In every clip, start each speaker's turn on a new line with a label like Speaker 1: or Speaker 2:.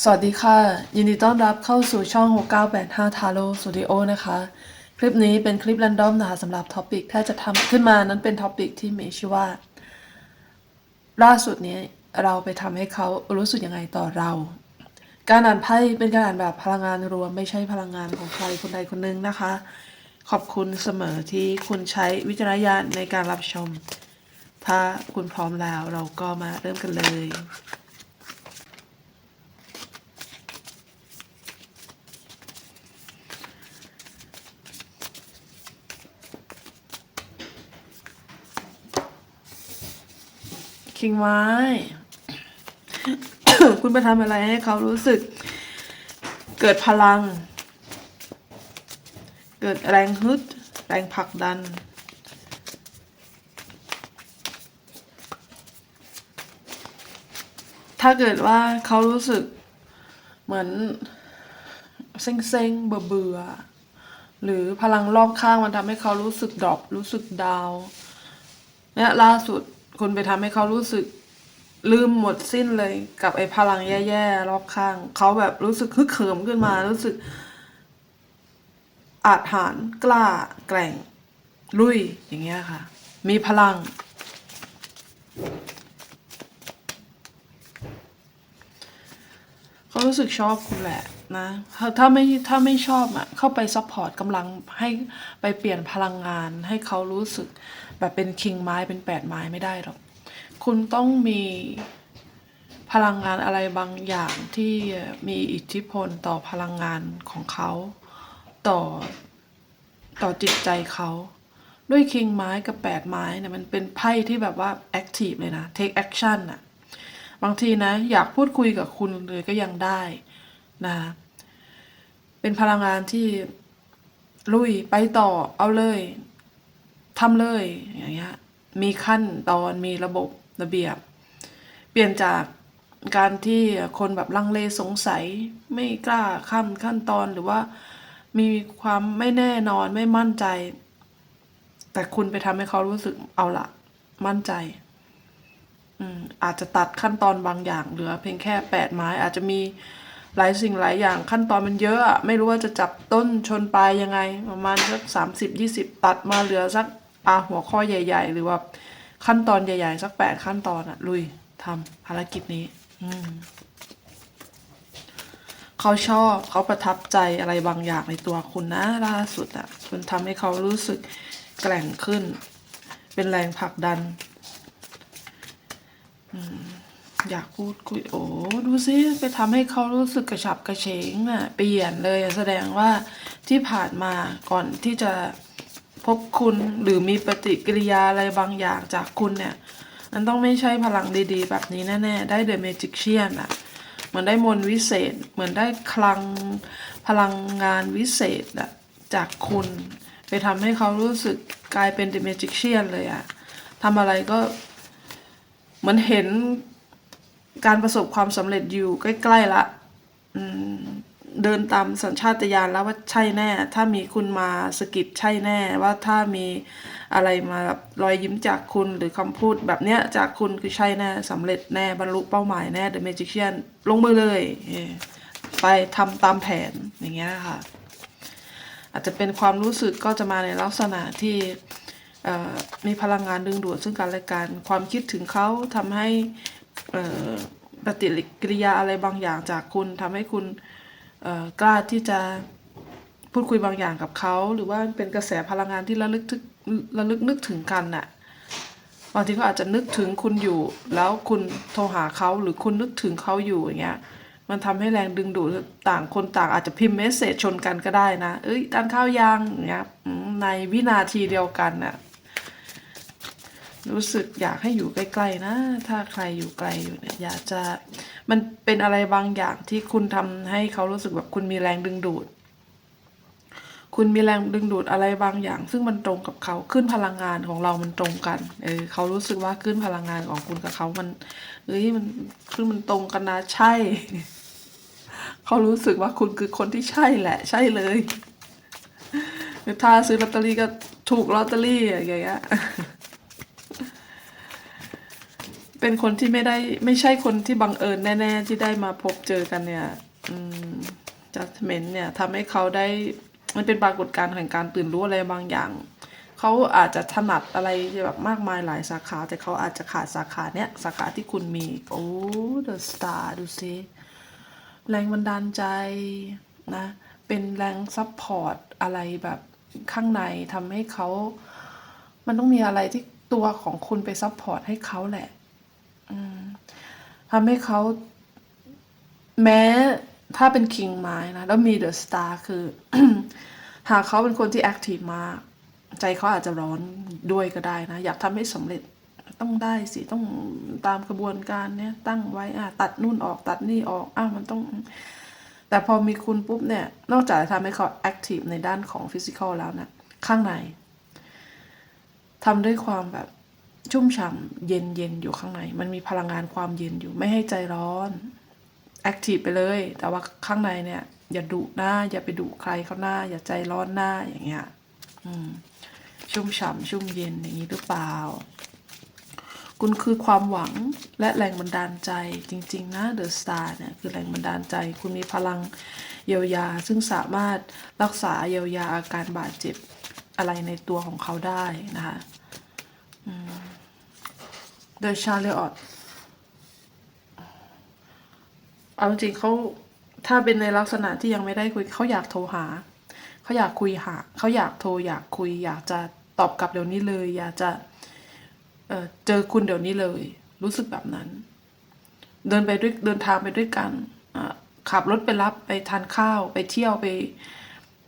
Speaker 1: สวัสดีค่ะ ยินดีต้อนรับเข้าสู่ช่อง 6985 Taro Studio นะคะ คลิปนี้เป็นคลิป r รนดอมนะคะสำหรับท็อปิกถ้าจะทำขึ้นมานั้นเป็นท็อปิกที่มีชื่อว่า ล่าสุดนี้เราไปทำให้เขารู้สึกยังไงต่อเรา การอ่านไพ่เป็นการอ่านแบบพลังงานรวมไม่ใช่พลังงานของใครคนใดคนหนึ่งนะคะ ขอบคุณเสมอที่คุณใช้วิจารณญาณในการรับชม ถ้าคุณพร้อมแล้วเราก็มาเริ่มกันเลย คิงไม้ คุณไปทำอะไรให้เขารู้สึก เกิดพลัง เกิดแรงฮึด แรงผลักดันถ้าเกิดว่าเขารู้สึกเหมือนเซ็งๆ เบื่อเบื่อหรือพลังรอบข้างมันทำให้เขารู้สึกดรอปรู้สึกดาวเนี่ยล่าสุด คุณไปทำให้เขารู้สึกลืมหมดสิ้นเลยกับไอ้พลังแย่ๆรอบข้าง เขาแบบรู้สึกฮึกเหิมขึ้นมา รู้สึก อาจหารกล้า แกร่ง ลุยอย่างเงี้ยค่ะ มีพลัง เขารู้สึกชอบคุณแหละนะถ้าถ้าไม่ถ้าไม่ชอบอะเข้าไปซัพพอร์ตกำลังให้ไปเปลี่ยนพลังงานให้เขารู้สึก แบบเป็นคิงไม้เป็นแปดไม้ไม่ได้หรอก คุณต้องมีพลังงานอะไรบางอย่างที่มีอิทธิพลต่อพลังงานของเขา ต่อต่อจิตใจเขาด้วยคิงไม้กับแปดไม้เนี่ยมันเป็นไพ่ที่แบบว่าแอคทีฟเลยนะ take action น่ะบางทีนะอยากพูดคุยกับคุณเลยก็ยังได้นะเป็นพลังงานที่ลุยไปต่อเอาเลย ทำเลยอย่างเงี้ยมีขั้นตอนมีระบบระเบียบ เปลี่ยนจากการที่คนแบบลังเลสงสัยไม่กล้าข้ามขั้นตอนหรือว่ามีความไม่แน่นอนไม่มั่นใจ แต่คุณไปทำให้เขารู้สึกเอาละมั่นใจอืมอาจจะตัดขั้นตอนบางอย่างเหลือเพียงแค่แปดไม้ อาจจะมีหลายสิ่งหลายอย่างขั้นตอนมันเยอะอะไม่รู้ว่าจะจับต้นชนปลายยังไง ประมาณสักสามสิบยี่สิบตัดมาเหลือสัก อาหัวข้อใหญ่ ๆ หรือว่าขั้นตอนใหญ่ ๆ สักแปดขั้นตอนอะลุยทำภารกิจนี้ อืมเขาชอบเขาประทับใจอะไรบางอย่างในตัวคุณนะล่าสุดอะคุณทำให้เขารู้สึกแกร่งขึ้น เป็นแรงผลักดันอยากพูดคุยโอ้ดูสิไปทำให้เขารู้สึกกระฉับกระเฉงอะเปลี่ยนเลยแสดงว่าที่ผ่านมาก่อนที่จะ พบคุณหรือมีปฏิกิริยาอะไรบางอย่างจากคุณเนี่ย มันต้องไม่ใช่พลังดีๆ แบบนี้แน่ๆ ได้เดอะเมจิกเชียนอะเหมือนได้มนวิเศษ เหมือนได้คลังพลังงานวิเศษอะจากคุณ ไปทำให้เขารู้สึกกลายเป็นเดอะเมจิกเชียนเลยอะทำอะไรก็เหมือนเห็นการประสบความสำเร็จอยู่ใกล้ ๆ ละ อืม เดินตามสัญชาตญาณแล้วว่าใช่แน่ ถ้ามีคุณมาสกิดใช่แน่ว่าถ้ามีอะไรมาแบบรอยยิ้มจากคุณหรือคำพูดแบบเนี้ยจากคุณคือใช่แน่สำเร็จแน่บรรลุเป้าหมายแน่ The Magician ลงมือเลย ไปทำตามแผนอย่างเงี้ยค่ะ อาจจะเป็นความรู้สึกก็จะมาในลักษณะที่มีพลังงานดึงดูดซึ่งกันและกันความคิดถึงเขาทำให้ปฏิกิริยาอะไรบางอย่างจากคุณทำให้คุณ กล้าที่จะพูดคุยบางอย่างกับเขา หรือว่าเป็นกระแสพลังงานที่ระลึกถึงระลึกนึกถึงกันน่ะบางทีเขาอาจจะนึกถึงคุณอยู่ แล้วคุณโทรหาเขาหรือคุณนึกถึงเขาอยู่อย่างเงี้ย มันทำให้แรงดึงดูดต่างคนต่างอาจจะพิมพ์เมสเซจชนกันก็ได้นะ เอ้ยทานข้าวยังอย่างเงี้ยในวินาทีเดียวกันน่ะ รู้สึกอยากให้อยู่ใกล้ๆนะ ถ้าใครอยู่ไกลอยู่เนี่ยอยากจะมันเป็นอะไรบางอย่างที่คุณทำให้เขารู้สึกแบบคุณมีแรงดึงดูด คุณมีแรงดึงดูดอะไรบางอย่าง ซึ่งมันตรงกับเขาขึ้นพลังงานของเรามันตรงกัน เออเขารู้สึกว่าขึ้นพลังงานของคุณกับเขามันเอ้ยมันคือมันตรงกันนะใช่ เขารู้สึกว่าคุณคือคนที่ใช่แหละ ใช่เลยถ้าซื้อลอตเตอรี่ก็ถูกลอตเตอรี่อย่างเงี้ย เป็นคนที่ไม่ได้ไม่ใช่คนที่บังเอิญแน่ๆ ที่ได้มาพบเจอกันเนี่ยอืม judgment เนี่ยทำให้เขาได้มันเป็นปรากฏการณ์แห่งการตื่นรู้อะไรบางอย่าง เขาอาจจะถนัดอะไรแบบมากมายหลายสาขา แต่เขาอาจจะขาดสาขาเนี้ยสาขาที่คุณมี โอ้ the star ดูสิแรงบันดาลใจนะเป็นแรงซัพพอร์ตอะไรแบบข้างในทำให้เขา มันต้องมีอะไรที่ตัวของคุณไปซัพพอร์ตให้เขาแหละ ทำให้เขาแม้ถ้าเป็นคิงไม้นะ แล้วมีเดอะสตาร์คือ หากเขาเป็นคนที่แอคทีฟมาก ใจเขาอาจจะร้อนด้วยก็ได้นะ อยากทำให้สำเร็จต้องได้สิ ต้องตามกระบวนการเนี้ยตั้งไว้อะตัดนู่นออกตัดนี่ออกอ้าวมันต้อง แต่พอมีคุณปุ๊บเนี่ย นอกจากจะทำให้เขาแอคทีฟในด้านของฟิสิกอลแล้วนะ ข้างในทำด้วยความแบบ ชุ่มฉ่ำเย็นเย็นๆอยู่ข้างใน มันมีพลังงานความเย็นอยู่ไม่ให้ใจร้อนแอคทีฟไปเลย แต่ว่าข้างในเนี่ย อย่าดุหน้า อย่าไปดุใครเขาหน้า อย่าใจร้อนหน้าอย่างเงี้ยชุ่มฉ่ำชุ่มเย็นอย่างนี้หรือเปล่า คุณคือความหวังและแรงบันดาลใจจริง ๆ นะเดอะสตาร์เนี่ยคือแรงบันดาลใจ คุณมีพลังเยียวยา ซึ่งสามารถรักษาเยียวยาอาการบาดเจ็บอะไรในตัวของเขาได้นะคะ เดอะชาเลออตเอาจริงเขาถ้าเป็นในลักษณะที่ยังไม่ได้คุยเขาอยากโทรหา เขาอยากคุยหาเขาอยากโทรอยากคุย อยากจะตอบกลับเดี๋ยวนี้เลย อยากจะเเจอคุณเดี๋ยวนี้เลย รู้สึกแบบนั้น เดินไปด้วยเดินทางไปด้วยกันขับรถไปรับไปทานข้าวไปเที่ยวไป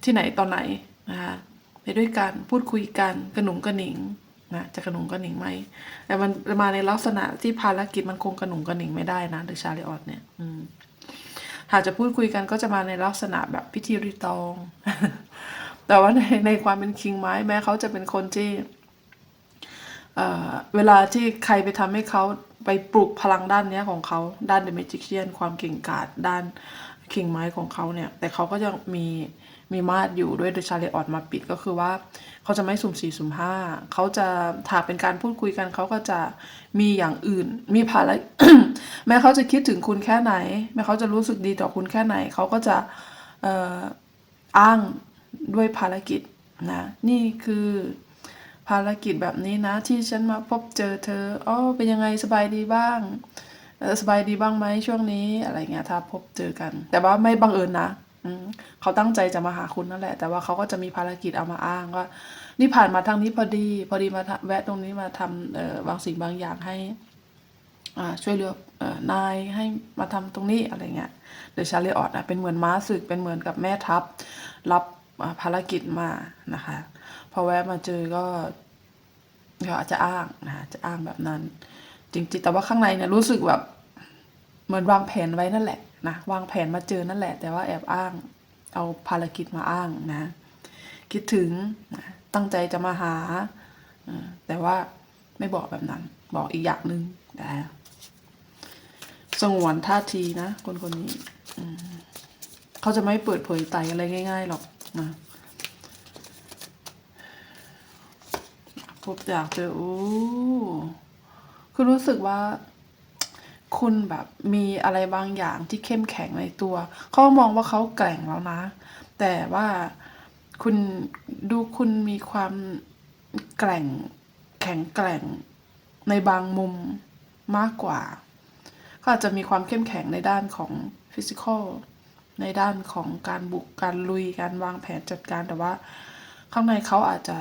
Speaker 1: ที่ไหนตอนไหนนะคะไปด้วยกันพูดคุยกันกระหนุงกระหนิง นะจะกระหนุงกระหนิงไหมแต่มันมาในลักษณะที่ภารกิจมันคงกระหนุงกระหนิงไม่ได้นะเดอะชาเลออดเนี่ยอืหากจะพูดคุยกันก็จะมาในลักษณะแบบพิธีรีตอง แต่ว่าในในความเป็นคิงไม้แม้เขาจะเป็นคนที่เเวลาที่ใครไปทำให้เขาไปปลุกพลังด้านเนี้ยของเขาด้านเดอะเมจิเชียนความเก่งกาจด้านคิงไม้ของเขาเนี่ย แต่เขาก็จะมี มีมาดอยู่ด้วยเดชาเลออดมาปิดก็คือว่า เขาจะไม่สุ่มสี่สุ่มห้าเขาจะถ้าเป็นการพูดคุยกันเขาก็จะมีอย่างอื่น มีภาระแม้เขาจะคิดถึงคุณแค่ไหน แม้เขาจะรู้สึกดีต่อคุณแค่ไหน เขาก็จะอ,อ,อ้างด้วยภารกิจนะนี่คือภารกิจแบบนี้นะ ที่ฉันมาพบเจอเธออ๋อเป็นยังไงสบายดีบ้างสบายดีบ้างไหมช่วงนี้อะไรเงี้ยถ้าพบเจอกัน แต่ว่าไม่บังเอิญนะ เขาตั้งใจจะมาหาคุณนั่นแหละ แต่ว่าเขาก็จะมีภารกิจเอามาอ้างว่า นี่ผ่านมาทางนี้พอดี พอดีมาแวะตรงนี้มาทำบางสิ่งบางอย่างให้ช่วยเหลืออนายให้มาทำตรงนี้อะไรเงี้ยเดอะชาเลออดนะเป็นเหมือนม้าศึกเป็นเหมือนกับแม่ทัพ รับภารกิจมานะคะพอแวะมาเจอก็ก็อาจจะอ้างนะจะอ้างแบบนั้น จริงๆแต่ว่าข้างในเนี่ยรู้สึกแบบเหมือนวางแผนไว้นั่นแหละ นะวางแผนมาเจอนั่นแหละ แต่ว่าแอบอ้างเอาภารกิจมาอ้างนะ คิดถึงตั้งใจจะมาหา แต่ว่าไม่บอกแบบนั้น บอกอีกอย่างหนึ่งนะสงวนท่าทีนะ คนคนนี้เขาจะไม่เปิดเผยไตอะไรง่าย ๆ หรอกนะพบอยากเจอโอ้คือรู้สึกว่า คุณแบบมีอะไรบางอย่างที่เข้มแข็งในตัว เขามองว่าเขาแกร่งแล้วนะ แต่ว่าคุณดูคุณมีความแกร่งแข็งแกร่งในบางมุมมากกว่าเขาอาจจะมีความเข้มแข็งในด้านของฟิสิกอลในด้านของการบุกการลุยการวางแผนจัดการแต่ว่า ข้างในเขาอาจจะ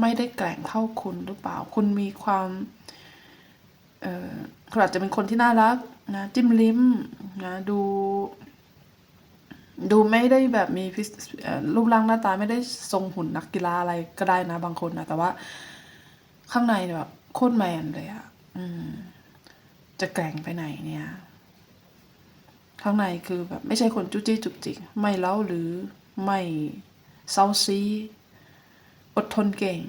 Speaker 1: ไม่ได้แกร่งเท่าคุณหรือเปล่า คุณมีความ เอ่อาจจะเป็นคนที่น่ารักนะจิ้มลิ้มนะดู ดูไม่ได้แบบมีฟิรูปร่างหน้าตาไม่ได้ทรงหุ่นนักกีฬาอะไรก็ได้นะบางคนนะแต่ว่าข้างในเนี่ยแบบโคตรแมนเลยอะอืม จะแกร่งไปไหนเนี่ย ข้างในคือแบบไม่ใช่คนจุจี้จุกจิกไม่เล้าหรือไม่เซาซี อดทนเก่ง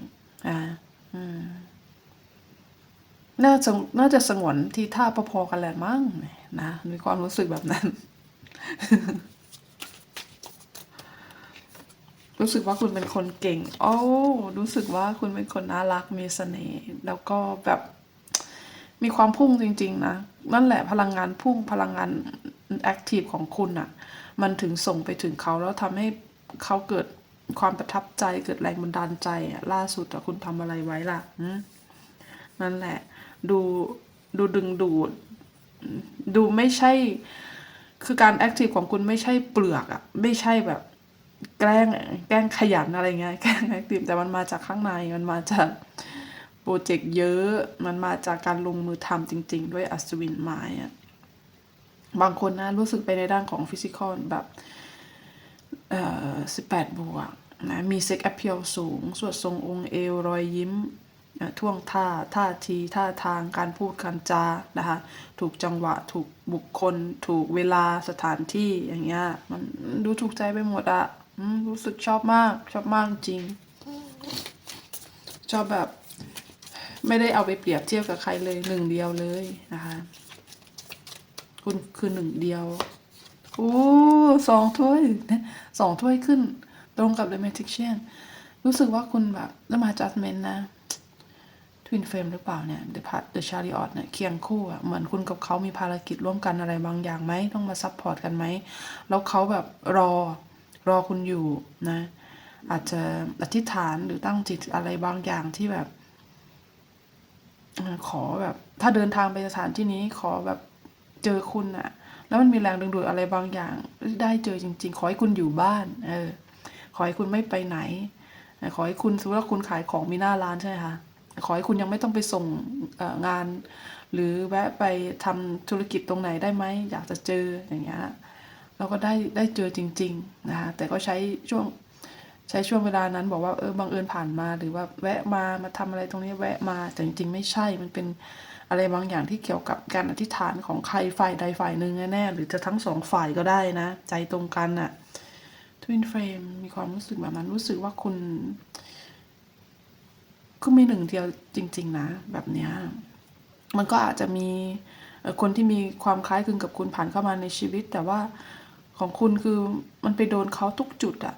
Speaker 1: อ่า อืม น่าจะน่าจะสงวนที่ท่าพอๆกันแหละมั้งนะมีความรู้สึกแบบนั้น รู้สึกว่าคุณเป็นคนเก่ง โอ้รู้สึกว่าคุณเป็นคนน่ารักมีเสน่ห์แล้วก็แบบมีความพุ่งจริง ๆ นะ นั่นแหละพลังงานพุ่งพลังงานแอคทีฟของคุณอะ่ะ มันถึงส่งไปถึงเขาแล้วทำให้เขาเกิดความประทับใจเกิดแรงบันดาลใจอะล่าสุดอะคุณทำอะไรไว้ล่ะนั่นแหละ ดูดูดึงดูด ดูไม่ใช่ คือการแอคทีฟของคุณไม่ใช่เปลือกอะไม่ใช่แบบ แกล้งแกล้งขยันอะไรเงี้ยแกล้งแอคทีฟแต่มันมาจากข้างในมันมาจากโปรเจกต์เยอะ มันมาจากการลงมือทำจริง ๆ ด้วยอัศวินไม้อะบางคนนะรู้สึกไปในด้านของฟิสิกอลแบบเอ่อสิบแปดบวกนะมีเซ็กแอพเพียลสูง สวดทรงองค์เอว รอยยิ้ม ท่วงท่าท่าทีท่าทางการพูดการจานะคะถูกจังหวะถูกบุคคล ถูกเวลาสถานที่อย่างเงี้ยมันดูถูกใจไปหมดอะรู้สึกชอบมากชอบมากจริง ชอบแบบ ไม่ได้เอาไปเปรียบเทียบกับใครเลยหนึ่งเดียวเลยนะคะคุณคือหนึ่งเดียวโอ้สองถ้วยสองถ้วยขึ้นตรงกับ The Magician รู้สึกว่าคุณแบบแล้วมา judgment นะ Twin Flame หรือเปล่าเนี่ย The Part The Chariot เนี่ยเคียงคู่อะเหมือนคุณกับเขามีภารกิจร่วมกันอะไรบางอย่างไหมต้องมาซัพพอร์ตกันไหม แล้วเขาแบบรอรอคุณอยู่นะ อาจจะอธิษฐานหรือตั้งจิตอะไรบางอย่างที่แบบ ขอแบบ ถ้าเดินทางไปสถานที่นี้ขอแบบเจอคุณอะแล้วมันมีแรงดึงดูดอะไรบางอย่าง ได้เจอจริง ๆ ขอให้คุณอยู่บ้าน เออ ขอให้คุณไม่ไปไหน ขอให้คุณสมมติว่าคุณขายของมีหน้าร้านใช่ไหมคะ ขอให้คุณยังไม่ต้องไปส่งงาน หรือแวะไปทำธุรกิจตรงไหนได้ไหมอยากจะเจออย่างเงี้ยแล้วก็ได้ได้เจอจริงๆนะคะแต่ก็ใช้ช่วงใช้ช่วงเวลานั้นบอกว่าเออบังเอิญผ่านมา หรือว่าแวะมามาทำอะไรตรงนี้แวะมาแต่จริงๆไม่ใช่มันเป็นอะไรบางอย่างที่เกี่ยวกับการอธิษฐานของใครฝ่ายใดฝ่ายหนึ่งแน่ๆหรือจะทั้งสองฝ่ายก็ได้นะ ใจตรงกันน่ะทวินเฟรมมีความรู้สึกแบบนั้นรู้สึกว่าคุณ ก็มีหนึ่งเดียวจริง ๆ นะ แบบเนี้ยมันก็อาจจะมีคนที่มีความคล้ายคลึงกับคุณผ่านเข้ามาในชีวิต แต่ว่าของคุณคือมันไปโดนเขาทุกจุดอะ่ะ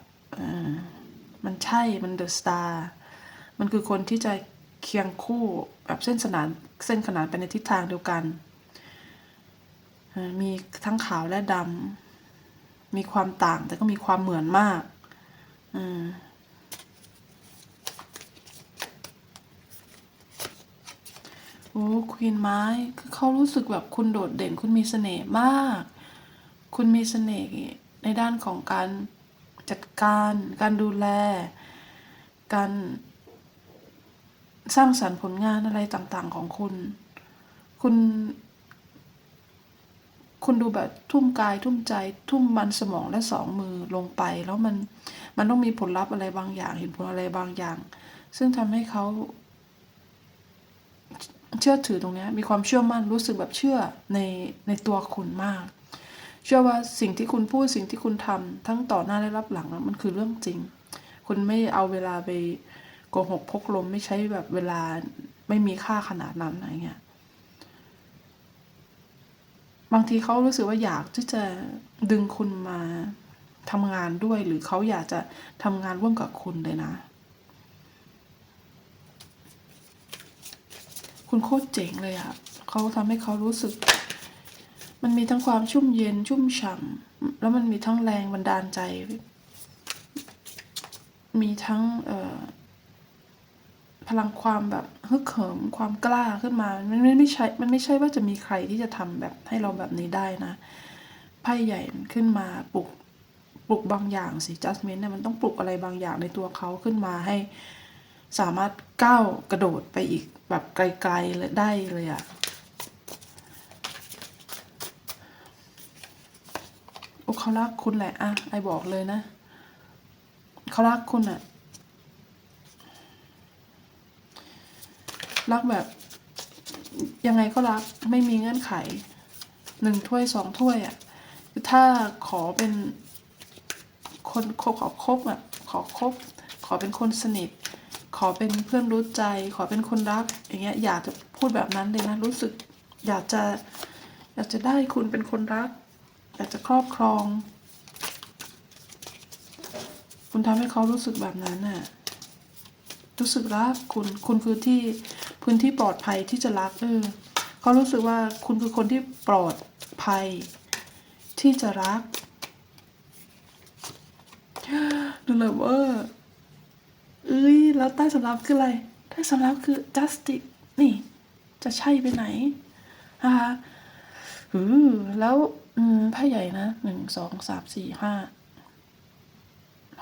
Speaker 1: มันใช่มันเดอะสตาร์มันคือคนที่จะเคียงคู่แบบเส้นสนานเส้นขนานไปในทิศทางเดียวกัน มีทั้งขาวและดำมีความต่างแต่ก็มีความเหมือนมาก อืม อ้ควีนไม้คือเขารู้สึกแบบคุณโดดเด่นคุณมีเสน่ห์มาก คุณมีเสน่ห์ในด้านของการจัดการ การดูแล การสร้างสรรค์ผลงานอะไรต่างๆของคุณ คุณ คุณดูแบบทุ่มกายทุ่มใจ ทุ่มมันสมองและสองมือลงไป แล้วมันมันต้องมีผลลัพธ์อะไรบางอย่าง เห็นผลอะไรบางอย่าง ซึ่งทำให้เขา เชื่อถือตรงนี้มีความเชื่อมั่นรู้สึกแบบเชื่อในในตัวคุณมาก เชื่อว่าสิ่งที่คุณพูดสิ่งที่คุณทำทั้งต่อหน้าและรับหลังมันคือเรื่องจริง คุณไม่เอาเวลาไปโกหกพกลมไม่ใช้แบบเวลาไม่มีค่าขนาดนั้นอะไรเงี้ยบางทีเขารู้สึกว่าอยากที่จะดึงคุณมาทำงานด้วยหรือเขาอยากจะทำงานร่วมกับคุณเลยนะ คุณโคตรเจ๋งเลยอะ่ะเขาทำให้เขารู้สึก มันมีทั้งความชุ่มเย็นชุ่มฉ่ำแล้วมันมีทั้งแรงบันดาลใจ มีทั้งเอพลังความแบบฮึกเหิมความกล้าขึ้นมา มันไม่ใช่ มันไม่ใช่ว่าจะมีใครที่จะทำแบบให้เราแบบนี้ได้นะ ไพ่ใหญ่ขึ้นมาปลุกปลุกบางอย่างสิ judgment เนี่ยมันต้องปลุกอะไรบางอย่างในตัวเขาขึ้นมาให้สามารถก้าวกระโดดไปอีก แบบไกลๆเลยได้เลยอะโอ้เขารักคุณแหละอะไอบอกเลยนะเขารักคุณอะรักแบบ ยังไงก็รักไม่มีเงื่อนไขหนึ่งถ้วยสองถ้วยอะถ้าขอเป็นคนขอคบอะขอคบ ขอเป็นคนสนิท ขอเป็นเพื่อนรู้ใจ ขอเป็นคนรัก อย่างเงี้ยอยากจะพูดแบบนั้นเลยนะรู้สึก อยากจะอยากจะได้คุณเป็นคนรัก อยากจะครอบครอง คุณทำให้เขารู้สึกแบบนั้นน่ะรู้สึกรักคุณคุณคือที่พื้นที่ปลอดภัยที่จะรักเออเขารู้สึกว่าคุณคือคนที่ปลอดภัย ที่จะรักดูเลยว่า เอ้ย แล้วใต้สำรับคืออะไร ใต้สำรับคือ justice นี่ จะใช่ไปไหนนะคะอือแล้วอืมไพ่ใหญ่นะหนึ่งสองสามสี่ห้า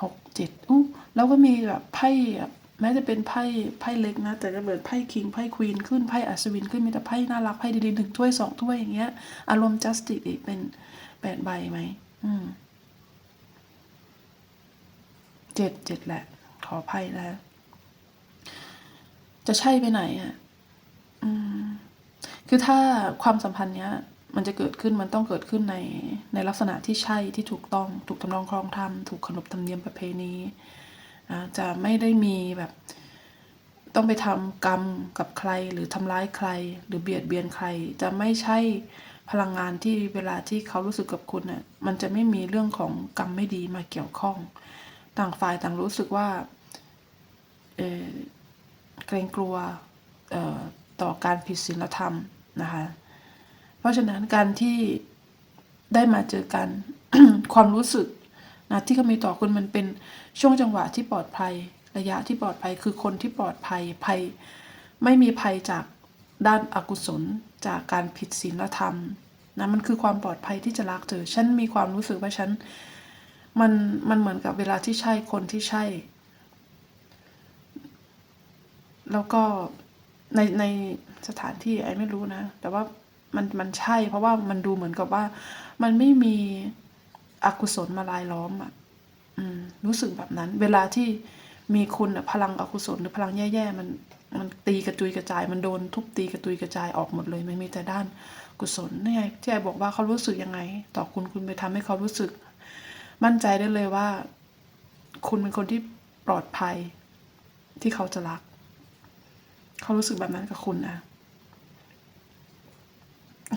Speaker 1: หกเจ็ดอู้แล้วก็มีแบบไพ่แบบแม้จะเป็นไพ่ไพ่เล็กนะ แต่จะเปิดไพ่คิงไพ่ควีนขึ้นไพ่อัศวินขึ้นมีแต่ไพ่น่ารักไพ่ดีๆหนึ่งถ้วยสองถ้วยอย่างเงี้ย อารมณ์ justice อีกเป็นแปดใบไหมอืมเจ็ดเจ็ดแหละ ขอไพ่แล้วจะใช่ไปไหนอะคือถ้าความสัมพันธ์เนี้ย มันจะเกิดขึ้นมันต้องเกิดขึ้นในในลักษณะที่ใช่ที่ถูกต้องถูกทำนองครองธรรมถูกขนบธรรมเนียมประเพณีนะจะไม่ได้มีแบบต้องไปทำกรรมกับใครหรือทำร้ายใคร หรือเบียดเบียนใคร จะไม่ใช่พลังงานที่เวลาที่เขารู้สึกกับคุณน่ะมันจะไม่มีเรื่องของกรรมไม่ดีมาเกี่ยวข้อง ต่างฝ่ายต่างรู้สึกว่า เกรงกลัวต่อการผิดศีลธรรมนะคะ เพราะฉะนั้นการที่ได้มาเจอกันความรู้สึกนะที่เขามีต่อคุณมันเป็นช่วงจังหวะที่ปลอดภัยระยะที่ปลอดภัยคือคนที่ปลอดภัยภัย ไม่มีภัยจากด้านอากุศลจากการผิดศีลธรรมนะมันคือความปลอดภัยที่จะรักเธอฉันมีความรู้สึกว่าฉันมันมันเหมือนกับเวลาที่ใช่คนที่ใช่ แล้วก็ในในสถานที่ไอ้ไม่รู้นะ แต่ว่ามันมันใช่ เพราะว่ามันดูเหมือนกับว่า มันไม่มีอกุศลมาลายล้อมอะอืมรู้สึกแบบนั้น เวลาที่มีคุณพลังอกุศลหรือพลังแย่ๆมันมันตีกระจุยกระจาย มันโดนทุบตีกระจุยกระจายออกหมดเลยมันมีแต่ด้านกุศลนี่ไงที่ไอ้บอกว่าเขารู้สึกยังไง ต่อคุณคุณไปทำให้เขารู้สึก มั่นใจได้เลยว่า คุณเป็นคนที่ปลอดภัยที่เขาจะรัก เขารู้สึกแบบนั้นกับคุณนะ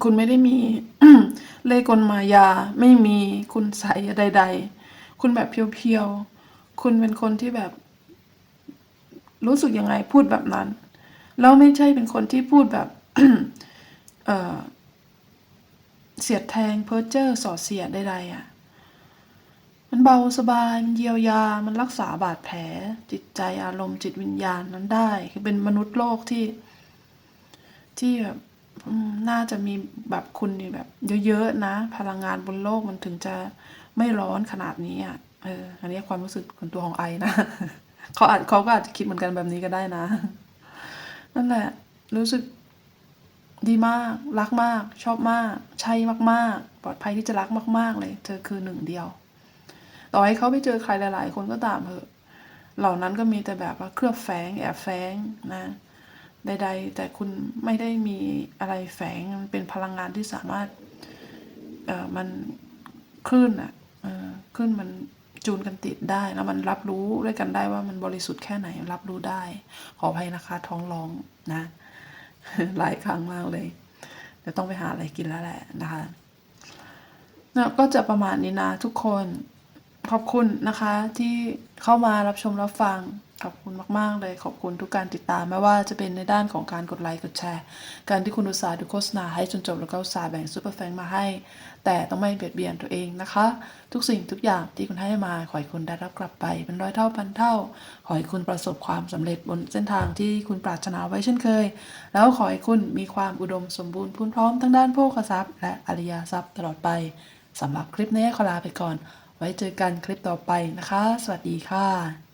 Speaker 1: คุณไม่ได้มี เล่กลมายา ไม่มีคุณใสใด ๆ คุณแบบเพียวๆ คุณเป็นคนที่แบบ รู้สึกยังไงพูดแบบนั้น แล้วไม่ใช่เป็นคนที่พูดแบบเเสียดแทงเพ้อเจ้อส่อเสียดใดๆอะ มันเบาสบายมันเยียวยา มันรักษาบาดแผล จิตใจอารมณ์จิตวิญญาณนั้นได้ คือเป็นมนุษย์โลกที่ ที่แบบน่าจะมีแบบคุณแบบ เยอะๆนะ พลังงานบนโลกมันถึงจะไม่ร้อนขนาดนี้อะเอออันนี้ความรู้สึกส่วนตัวของไอนะเขาอาจเขาก็อาจจะคิดเหมือนกันแบบนี้ก็ได้นะ นั่นแหละ รู้สึกดีมาก รักมาก ชอบมาก ใช่มาก ๆ ปลอดภัยที่จะรักมาก ๆ เลย เธอคือหนึ่งเดียว ต่อให้เขาไปเจอใครหลาย ๆ คนก็ตามเถอะ เหล่านั้นก็มีแต่แบบว่าเคลือบแฝงแอบแฝงนะใด ๆ แต่คุณไม่ได้มีอะไรแฝงมันเป็นพลังงานที่สามารถเอ่อมันคลื่นอะเออคลื่นมันจูนกันติดได้แล้วมันรับรู้ด้วยกันได้ว่ามันบริสุทธิ์แค่ไหนรับรู้ได้ ขออภัยนะคะท้องร้องนะ หลายครั้งมากเลยเดี๋ยวต้องไปหาอะไรกินแล้วแหละนะคะนะก็จะประมาณนี้นะทุกคน ขอบคุณนะคะที่เข้ามารับชมรับฟัง ขอบคุณมาก ๆ เลย ขอบคุณทุกการติดตามไม่ว่าจะเป็นในด้านของการกดไลค์กดแชร์ การที่คุณอุตส่าห์ดูโฆษณาให้จนจบแล้วก็อุตส่าห์แบ่งซูเปอร์แฟงมาให้ แต่ต้องไม่เบียดเบียนตัวเองนะคะ ทุกสิ่งทุกอย่างที่คุณให้มาขอให้คุณได้รับกลับไปเป็นร้อยเท่าพันเท่า ขอให้คุณประสบความสำเร็จบนเส้นทางที่คุณปรารถนาไว้เช่นเคย แล้วขอให้คุณมีความอุดมสมบูรณ์พูนพร้อมทั้งด้านโภคทรัพย์ และอริยทรัพย์ตลอดไปสำหรับคลิปนี้ขอลาไปก่อน ไว้เจอกันคลิปต่อไปนะคะ สวัสดีค่ะ